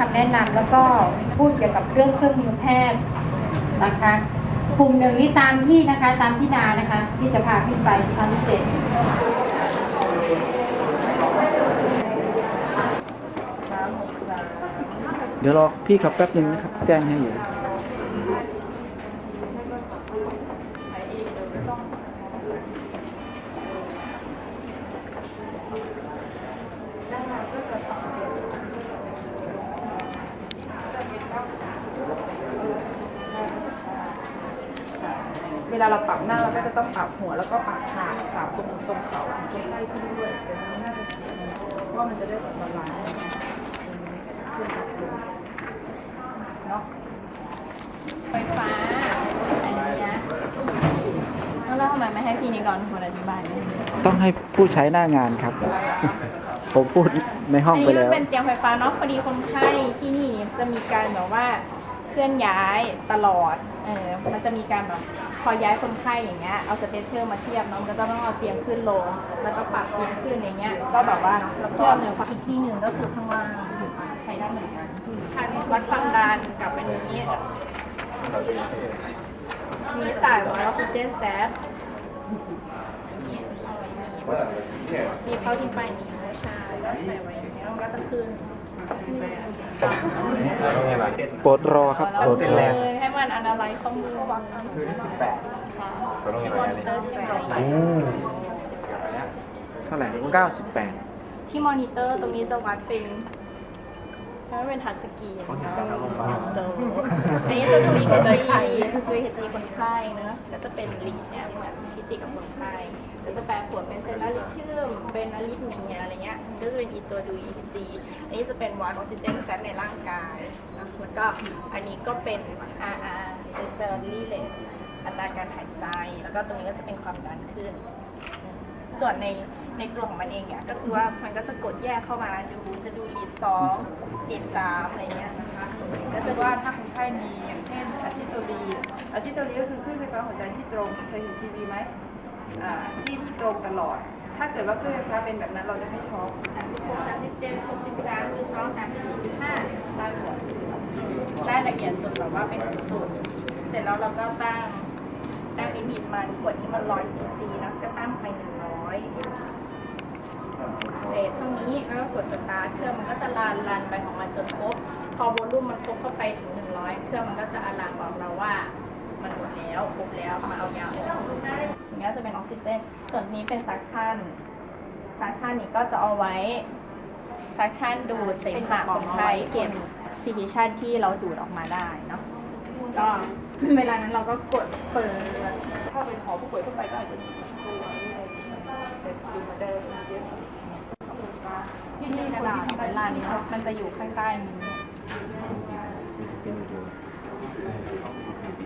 คำแนะนำแล้วก็พูดเกี่ยวกับเรื่องเครื่องมือแพทย์นะคะกลุ่มหนึ่งนี่ตามพี่นะคะตามพี่นานะคะที่จะพาขึ้นไปชั้นเจ็ดเดี๋ยวรอพี่ครับแป๊บหนึ่งนะครับ แจ้งให้อยู่ ลาเราปรับหน้าเราก็จะต้องปรับหัวแล้วก็ปรับขาปรับตรงตรงเข่าตรงใกล้ขึ้นด้วยแต่นี้น่าจะเพราะว่ามันจะได้แบบบาลานซ์นะขึ้นกับลงเนาะไฟฟ้าอันนี้นะแล้วทำไมไม่ให้พี่นิกรคนอธิบายเนี่ยต้องให้ผู้ใช้หน้างานครับ ผมพูดในห้องไปแล้วเป็นเตียงไฟฟ้าเนาะพอดีคนไข้ที่นี่จะมีการแบบว่าเคลื่อนย้ายตลอด เออ มันจะมีการแบบ พอย้ายคนไข้อย่างเงี้ยเอาสเตชเชอร์มาเทียบเนาะมันก็ต้องเอาเตียงขึ้นลง แล้วก็ปรับเตียงขึ้นอย่างเงี้ยก็แบบว่าเพิ่มหนึ่งอีกที่หนึ่งก็คือข้างล่างใช้ได้เหมือนกันคันวัดความดันกับอันนี้มีสายวัดออกซิเจนแซดมีเข้าที่ปลายนิ้วใช่แล้วใส่ไว้อย่างเงี้ยมันก็จะขึ้นโปรดรอครับโปรดรอ เลยให้มันอนาลัยข้อมูลวังคือที่สิบแปดชิมอนิเตอร์ใช่ไหมเท่าไหร่98 ที่มอนิเตอร์ตรงนี้จะวัดเป็น ไม่เป็นทัชสกรีนเอออันนี้จะดู EKG ดู EKG คนไข้เนอะก็จะเป็นลีดเนี่ยเหมือนที่ติดกับคนไข้ก็จะแปลผลเป็นเซลล์ลิทึมเป็นอลิทเมียอะไรเงี้ยก็จะเป็นอีตัวดู EKG อันนี้จะเป็นวัดออกซิเจนแซในร่างกายนะแล้วก็อันนี้ก็เป็น RR respiratory rate อัตราการหายใจ แล้วก็ตรงนี้ก็จะเป็นความดันขึ้น ส่วนใน ในตัวของมันเองเนี่ยก็คือว่ามันก็จะกดแยกเข้ามาดูจะดูลีดสองลีดสามอะไรเงี้ยนะคะก็จะว่าถ้าคนไข้มีอย่างเช่นอะซิโตลีนอะซิโตลีนก็คือคลื่นไฟฟ้าหัวใจที่ตรงเคยเห็นทีวีไหมอ่าที่ที่ตรงตลอด ถ้าเกิดว่าคลื่นไฟฟ้าเป็นแบบนั้นเราจะไม่ช็อกสามสิบหกสามสิบเจ็ดหกสิบสามจุดสองสามสิบสี่จุดห้าได้หมดอืมได้ละเอียดจนแบบว่าเป็นสูตรเสร็จแล้วเราก็ตั้งตั้งลิมิตมันขวดนี้มันร้อยซีซีนะก็ตั้งไปหนึ่งร้อย เรทเท่านี้แล้วก็กดสตาร์ทเครื่องมันก็จะรันรันไปของมันจนครบ พอโวลูมมันครบเข้าไปถึงหนึ่งร้อยเครื่องมันก็จะอะลามบอกเราว่ามันหมดแล้วครบแล้วมาเอายาออกอย่างเงี้ยจะเป็นออกซิเจนส่วนนี้เป็นซักชั่นซักชั่นนี้ก็จะเอาไว้ซักชั่นดูดเสมหะของไข้เก็บซีดิชันที่เราดูดออกมาได้เนาะก็เวลานั้นเราก็กดเปิดถ้าเป็นหอผู้ป่วยทั่วไปก็อาจจะมีตัว นี้อะไรแต่ดูเหมือนจะมีเยอะที่นี่กนะระดาษเวลานี้มันจะอยู่ข้างใต้นี้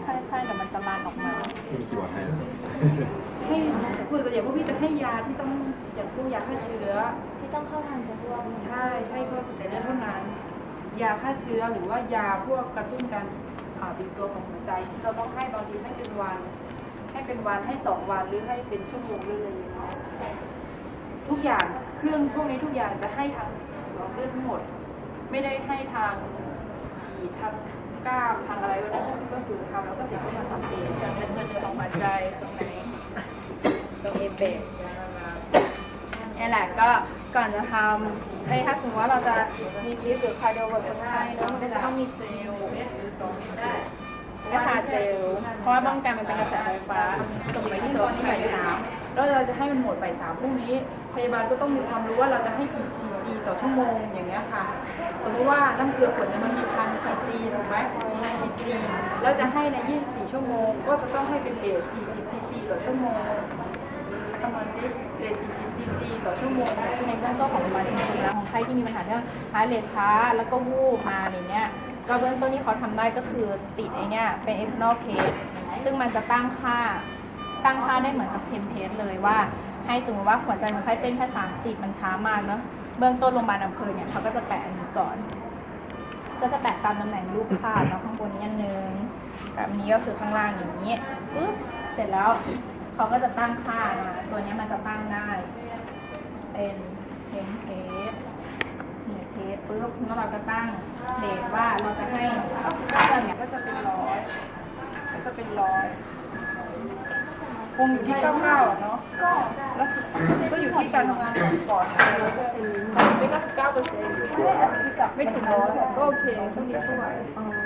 ใช่ใช่เดี๋ยวมันจะลานออกมาให้คุยกับอย่างพวกพี่จะให้ยาที่ต้องอย่างพวกยาฆ่าเชื้อ ที่ต้องเข้าทางจะร่วมใช่ใช่ก็เสร็จแล้วเท่านั้น ยาฆ่าเชื้อหรือว่ายาพวกกระตุ้นการอ่าบีบตัวของหัวใจที่เราต้องให้บางทีให้เป็นวัน ให้เป็นวันให้สองวันหรือให้เป็นชั่วโมงหรืออะไรอย่างเงี้ยทุกอย่างเครื่องพวกนี้ทุกอย่างจะให้ทางเลือดทั้งหมด ไม่ได้ให้ทางฉีดทางกล้ามทางอะไรวันนั้นก็คือทำแล้วก็เสร็จก็มาทำเองจะเป็นส่วนของหัวใจตรงไหนตรงเอเปกนี่แหละก็ก่อนจะทำเอ้ถ้าสมมติว่าเราจะมีลิฟหรือคาร์ดิโอเวอร์คนไข้เนอะมันจะต้องมีเจล ก็ทาเจล เพราะว่าป้องกันมันเป็นกระแสไฟฟ้าส่งไปที่ตัวที่ไหนสามแล้วเราจะให้มันหมดใบสามพรุ่งนี้ พยาบาลก็ต้องมีความรู้ว่าเราจะให้กี่ซีซีต่อชั่วโมงอย่างเงี้ยค่ะ สมมติว่าน้ำเกลือขวดนึงมันมีพันซีซีถูกไหมซีซีแล้วจะให้ใน 24 ชั่วโมง ก็จะต้องให้เป็นเรท40ซีซีต่อชั่วโมงคำนวณซิเรท40ซีซีต่อชั่วโมงในเบื้องต้นของโรงพยาบาลจริงแล้วของใครที่มีปัญหาเรื่องฮาร์ทเรทช้าแล้วก็วูบมาอะไรเงี้ย ก็เบื้องต้นที่เขาทำได้ก็คือติดไอเนี้ยเป็น ethanol plate ซึ่งมันจะตั้งค่าตั้งค่าได้เหมือนกับเทมเพลตเลยว่า ให้สมมติว่าหัวใจคนไข้เต้นแค่30มันช้ามากเนาะเบื้องต้นโรงพยาบาลอำเภอเนี่ยเขาก็จะแปะอันนี้ก่อน ก็จะแปะตามตำแหน่งรูปภาพเนาะข้างบนนี้อันหนึ่งแบบนี้ก็คือข้างล่างอย่างนี้ปึ๊บเสร็จแล้วเขาก็จะตั้งค่ามาตัวเนี้ยมันจะตั้งได้ เป็นเทมเพลตนี่เท สปุ๊บแล้วเราก็ตั้งเดทว่าเราจะให้เครื่องเนี่ยก็จะเป็นร้อยก็จะเป็นร้อยคงอยู่ที่เก้าเก้าเนาะแล้วก็อยู่ที่การทำงานของปอดไม่เก็สิบเก้าเปอร์เซ็นต์ไม่ถึงร้อยก็โอเคช่วงนี้ก็ไหว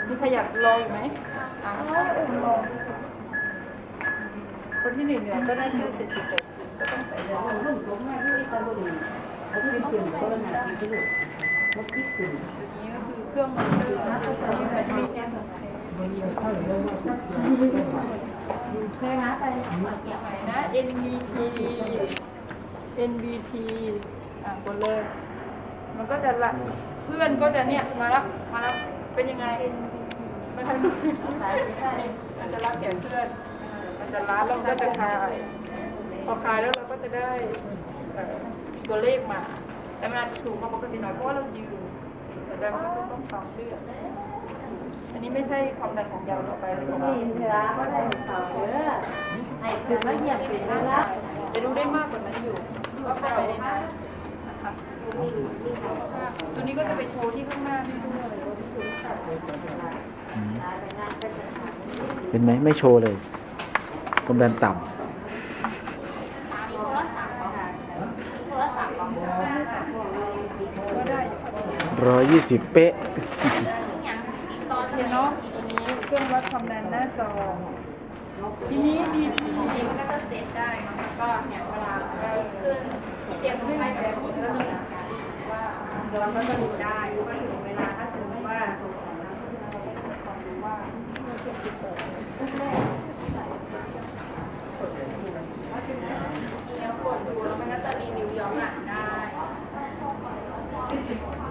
มีใครอยากลองอีกไหมอะลอคนที่เหนื่อยๆก็ได้แค่เจ็ดสิบเจ็ดสิบก็ต้องใส่เยอะอย่างนี้ นี่ก็คือเครื่องมันคือนะมีแบตมีแค่ไหนนะ NVP NVP อะกดเลย มันก็จะละเพื่อนก็จะเนี่ยมารับมารับเป็นยังไง มันจะมันจะรับแขนเพื่อน มันจะรัดแล้วก็จะคลายพอคลายแล้วเราก็จะได้ตัวเลขมา แต่มันอาจจะสูงกว่าปกติหน่อยเพราะว่าเรายืนหัวใจมันก็จะต้องปั๊มเลือดอันนี้ไม่ใช่ความดันของยาวต่อไปเลยของเราจะดูได้มากกว่านั้นอยู่ก็เข้าไปได้นานนะคะตัวนี้ก็จะไปโชว์ที่ข้างหน้านี่ด้วยเห็นไหมไม่โชว์เลยความดันต่มีโทรศัพท์เหรอมีโทรศัพท์เหรอ ก็ได้ำ ร้อยยี่สิบเป๊ะเอออย่างติดต่อโอจะเคเป็นเนาะตัวนี้เครื่องวัดความดันหน้าจอ ทีนี้ BP จริงก็จะเซตได้เนอะแล้วก็เนี่ยเวลาขึ้นที่เตรียมขึ้นไปแบบนี้ก็จะมีอาการว่าเราก็จะดูได้ว่าถึงเวลาถ้าสมมติว่าเดี๋ยวกดดูแล้วมันก็จะรีวิวย้อนหลังได้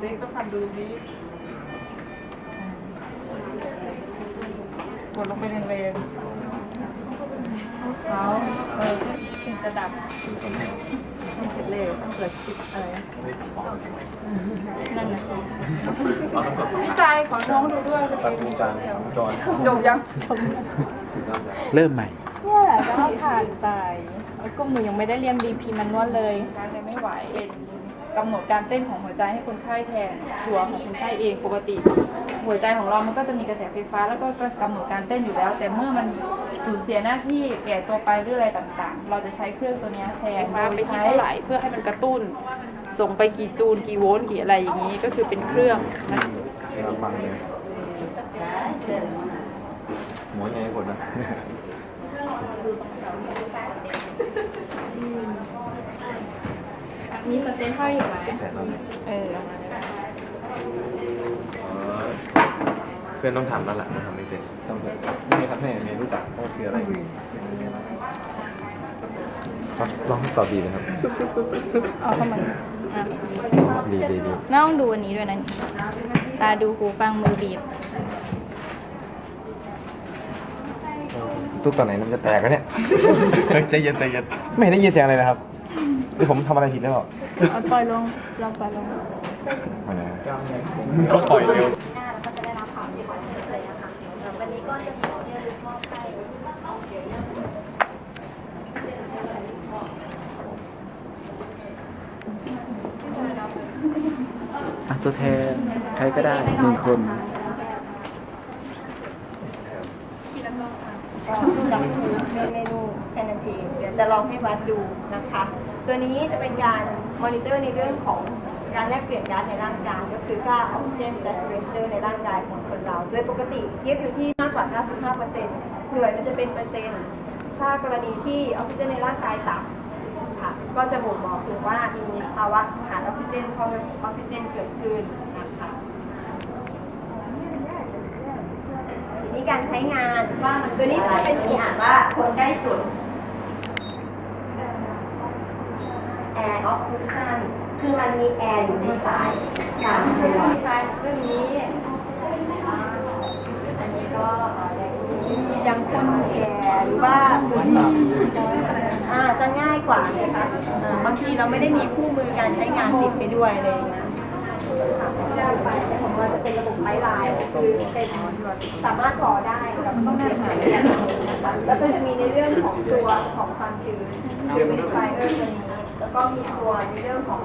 เด็กก็ทำดูนี้กดลงไปแรงๆเขาเออถึงจะดับไม่เสร็จเลยต้องเกิดชิปอะไรนั่นน่ะสิพี่ชายขอน้องดูด้วยตัดวงจรจบยังจบเริ่มใหม่เนี่ยแหละก็ผ่านไปแล้วกลุ่มหนูยังไม่ได้เรียน BP มันนวดเลยการเลยไม่ไหวเป็น กำหนดการเต้นของหัวใจให้คนไข้แทนตัวของคนไข้เองปกติ หัวใจของเรามันก็จะมีกระแสไฟฟ้า แล้วก็กำหนดการเต้นอยู่แล้ว แต่เมื่อมันสูญเสียหน้าที่แก่ตัวไปหรืออะไรต่างๆ เราจะใช้เครื่องตัวเนี้ยแทนมาไปที่เท่าไหร่เพื่อให้มันกระตุ้น ส่งไปกี่จูลกี่โวลต์กี่อะไรอย่างนี้ ก็คือเป็นเครื่องนะฟังเลยหมวยไงคนนะ มีสเตนห้อยอยู่ไหมแสนแล้วเออเอามาเลยเพื่อนต้องทำแล้วล่ะมันทำไม่เป็นต้องเถอะนี่ครับแม่เมย์รู้จักว่าคืออะไรครับลองทดสอบดีนะครับเอาเข้ามาอะดีดีดีน้องดูอันนี้ด้วยนะตาดูหูฟังมือบีบตุ๊กตอนไหนมันจะแตกวะเนี่ยใจเย็นใจเย็นไม่ได้ยินเสียงอะไรนะครับ หรือผมทำอะไรผิดแล้วเปล่าเอาปล่อยลงลองปล่อยลงไม่นะต้องปล่อยเร็วหน้าแล้วก็จะได้รับความเย็นเลยนะคะวันนี้ก็จะมีออเดอร์มอบให้อะตัวแทนใครก็ได้หนึ่งคนก็คือเมนูแค่นั้นเองเดี๋ยวจะลองให้วัดดูนะคะ ตัวนี้จะเป็นการมอนิเตอร์ในเรื่องของการแลกเปลี่ยนก๊าซในร่างกายก็คือค่าออกซิเจน saturation ในร่างกายของคนเราโดยปกติเทียบอยู่ที่มากกว่า 95%หน่วยมันจะเป็นเปอร์เซ็นต์ถ้ากรณีที่ออกซิเจนในร่างกายต่ำค่ะก็จะบ่งบอกถึงว่ามีภาวะขาดออกซิเจนพอออกซิเจนเกิดขึ้นนะคะทีนี้การใช้งานว่ามันตัวนี้มันจะเป็นที่อ่านว่าคนใกล้สุด air occlusion คคือมันมีแอร์อยู่ในสายค่ะเป็นหลอดใช่เรื่องนี้ อันนี้ก็ย่างนี้ยังคนแก่หรือว่าอ่าจะง่ายกว่าเลยค่ะบางทีเราไม่ได้มีคู่มือการใช้งานติดไปด้วยอะไรอย่างเงี้ยค่ะยากไปแต่ของเราจะเป็นระบบไม้ลายคือเป็นสามารถต่อได้เราก็ต้องเสียบสายกันนะคะแล้วก็จะมีในเรื่องของตัวของความชื้นเป็นไฟเออร์ตัวนี้ แล้วก็มีตัวในเรื่องของ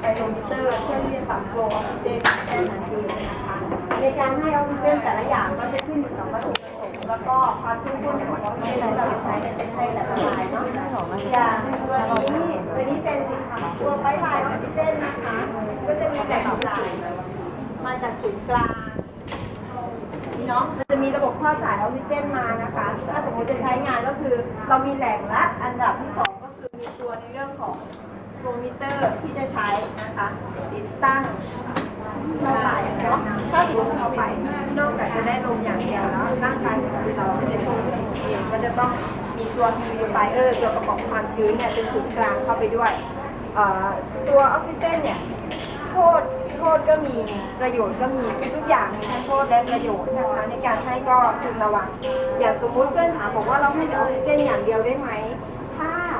ไอโรมิเตอร์เพื่อที่จะปรับโฟลว์ออกซิเจนแค่นั้นเองนะคะในการให้ออกซิเจนแต่ละอย่างก็จะขึ้นอยู่กับวัตถุประสงค์แล้วก็ความเข้มข้นของออกซิเจนที่เราจะใช้ในเป็นให้แต่ละลายเนาะอย่างตัวนี้ตัวนี้เป็นสินค้าตัวไฟลายออกซิเจนนะคะ ก็จะมีแหล่งจ่ายมาจากศูนย์กลางนี่เนาะมันจะมีระบบทอสายออกซิเจนมานะคะ ถ้าสมมติจะใช้งานก็คือเรามีแหล่งละอันดับที่สอง มีตัวในเรื่องของโฟมิเตอร์ที่จะใช้นะคะติดตั้งเข้าไปเนาะถ้าสมมติเข้าไปนอกจากจะได้ลมอย่างเดียวแล้วร่างกายของเราในตัวเองก็จะต้องมีตัว humidifier ตัวกระป๋องความชื้นเนี่ยเป็นศูนย์กลางเข้าไปด้วยตัวออกซิเจนเนี่ยโทษโทษก็มีประโยชน์ก็มีทุกอย่างมีทั้งโทษและประโยชน์นะคะในการให้ก็พึงระวังอย่างสมมุติเพื่อนถามบอกว่าเราให้ออกซิเจนอย่างเดียวได้ไหม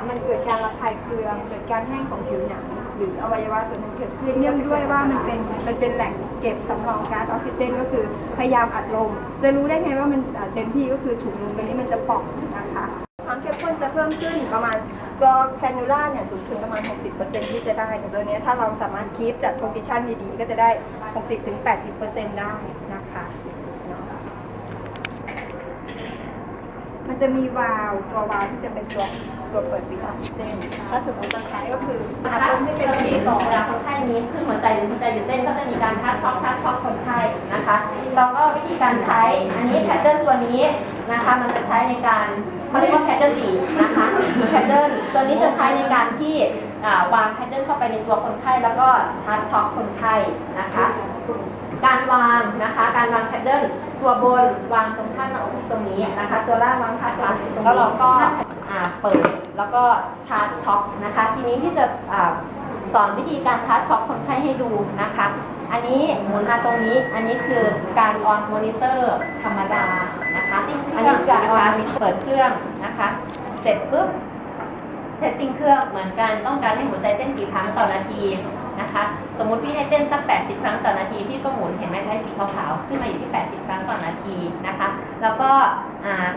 มันเกิดการระคายเคือง เกิดการแห้งของผิวหนังหรืออวัยวะส่วนหนึ่งเกิดขึ้นเนื่องด้วยว่ามันเป็นมันเป็นแหล่งเก็บสำรองก๊าซออกซิเจน ก็คือพยายามอัดลม จะรู้ได้ไงว่ามันอะเต็มที่ก็คือถุงลมตัวนี้มันจะป่องนะคะความเข้มข้นจะเพิ่มขึ้นประมาณตัวแคนูล่าเนี่ยสูงถึงประมาณ 60%ที่จะได้แต่ตัวนี้ถ้าเราสามารถคีปจัดโพซิชันดีๆก็จะได้ 60-80%ได้นะคะเนาะมันจะมีวาล์วตัววาล์วที่จะเป็นตัว ตัวเปิดปิดออกซิเจนถ้าสมมติจะใช้ก็คืออัดลมให้เป็นกรที่ณีต่อเวลาคนไข้นี้ขึ้นหัวใจหรือหัวใจหยุดเต้นก็จะมีการทักช็อกทักช็อกคนไข้นะคะแล้วก็วิธีการใช้อันนี้แพทเทิร์นตัวนี้นะคะมันจะใช้ในการเขาเรียกว่าแพทเทิร์นดีนะคะแพทเทิร์นตัวนี้จะใช้ในการที่อ่าวางแพทเทิร์นเข้าไปในตัวคนไข้แล้วก็ชาร์จช็อกคนไข้นะคะการวางนะคะการวางแพทเทิร์นตัวบนวางตรงข้างหน้าอกตรงนี้นะคะ ตัวล่างวางข้างหลังตรงนี้แล้วเราก็อ่า เปิดแล้วก็ชาร์จช็อคนะคะ ทีนี้ที่จะอ่าสอนวิธีการชาร์จช็อคคนไข้ให้ดูนะคะ อันนี้หมุนมาตรงนี้ อันนี้คือการออนมอนิเตอร์ธรรมดานะคะ อันนี้คือการออนเปิดเครื่องนะคะ เสร็จปุ๊บเซตติ้งเครื่องเหมือนกันต้องการให้หัวใจเต้นกี่ครั้งต่อนาที นะคะ สมมุติพี่ให้เต้นสัก 80 ครั้งต่อนาทีพี่ก็หมุนเห็นไหมใช้สีขาวๆขึ้นมาอยู่ที่ 80 ครั้งต่อนาทีนะคะ แล้วก็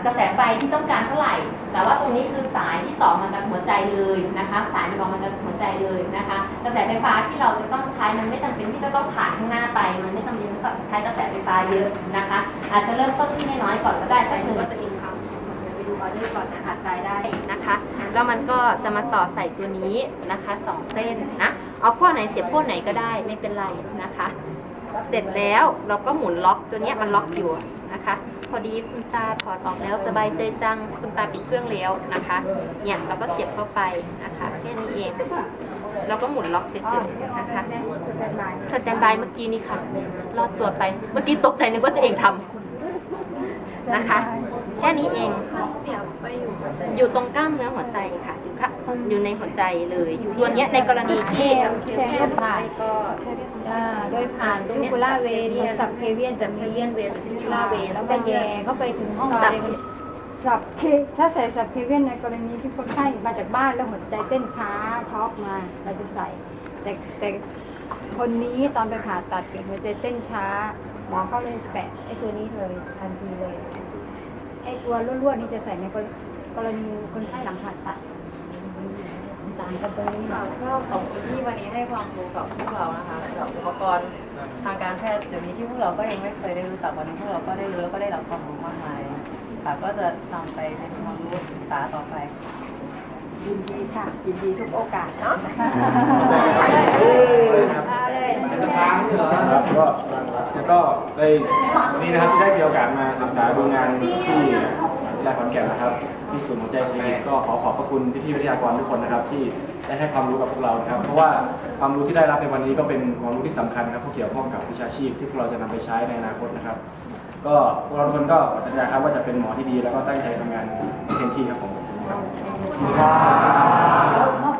กระแสไฟที่ต้องการเท่าไหร่ แต่ว่าตรงนี้คือสายที่ต่อมาจากหัวใจเลยนะคะ สายที่ออมาจากหัวใจเลยนะคะ กระแสไฟฟ้าที่เราจะต้องใช้มันไม่จำเป็นที่จะต้องผ่านข้างหน้าไป มันไม่จำเป็นต้องใช้กระแสไฟฟ้าเยอะนะคะ อาจจะเริ่มต้นที่น้อยๆก่อนก็ได้สักหนึ่งว่าตัวเองทำเดี๋ยวไปดูออเดอร์ก่อนนะคะจ่ายได้นะคะ แล้วมันก็จะมาต่อใส่ตัวนี้นะคะสองเส้นนะ เอาขั้วไหนเสียบขั้วไหนก็ได้ไม่เป็นไรนะคะ เสร็จแล้วเราก็หมุนล็อกตัวเนี้ยมันล็อกอยู่นะคะ พอดีคุณตาถอดออกแล้วสบายใจจังคุณตาปิดเครื่องแล้วนะคะ เนี่ยเราก็เสียบเข้าไปนะคะแค่นี้เองเราก็หมุนล็อกเฉยๆนะคะสแตนบายเมื่อกี้นี่ค่ะ รอดตัวไป เมื่อกี้ตกใจนึกว่าตัวเองทำนะคะ แค่นี้เองเสียบไปอยู่อยู่ตรงกล้ามเนื้อหัวใจค่ะ อยู่ค่ะอยู่ในหัวใจเลยตัวเนี้ยในกรณีที่แทงก็ผ่านก็อ่าโดยผ่านจูกุล่าเวนสับเคเวียนจะมีเลียนเวรหรือทิลาเวรแล้วก็แย่เข้าไปถึงห้องไตสับเคถ้าใส่สับเคเวียนในกรณีที่คนไข้มาจากบ้านแล้วหัวใจเต้นช้าช็อกมาเราจะใส่ แต่แต่คนนี้ตอนไปผ่าตัดเกิดหัวใจเต้นช้าหมอเขาเลยแปะไอ้ตัวนี้เลยทันทีเลย ไอ้ตัวรั่วๆนี่จะใส่ในกรณีคนไข้หลังผ่าตัดต่างกันตรงนี้ค่ะก็ขอบคุณที่วันนี้ให้ความรู้กับพวกเรานะคะเกี่ยวกับอุปกรณ์ทางการแพทย์เดี๋ยวนี้ที่พวกเราก็ยังไม่เคยได้รู้จักวันนี้พวกเราก็ได้รู้แล้วก็ได้รับความรู้มากมายค่ะก็จะนำไปเป็นความรู้ศึกษาต่อไป ยินดีค่ะ ยินดีทุกโอกาสเนาะเอาเลยครับก็แล้วก็ได้วันนี้นะครับที่ได้มีโอกาสมาศึกษาดูงานที่วิทยายขอนแก่นนะครับ ที่ศูนย์หัวใจสลิก็ขอขอบพระคุณพี่ๆวิทยากรทุกคนนะครับ ที่ได้ให้ความรู้กับพวกเรานะครับ เพราะว่าความรู้ที่ได้รับในวันนี้ก็เป็นความรู้ที่สำคัญครับที่เกี่ยวข้องกับวิชาชีพที่พวกเราจะนำไปใช้ในอนาคตนะครับก็พวกเราทุกคนก็สัญญาครับว่าจะเป็นหมอที่ดีแล้วก็ตั้งใจทำงานเต็มที่ครับผม 감사합니다.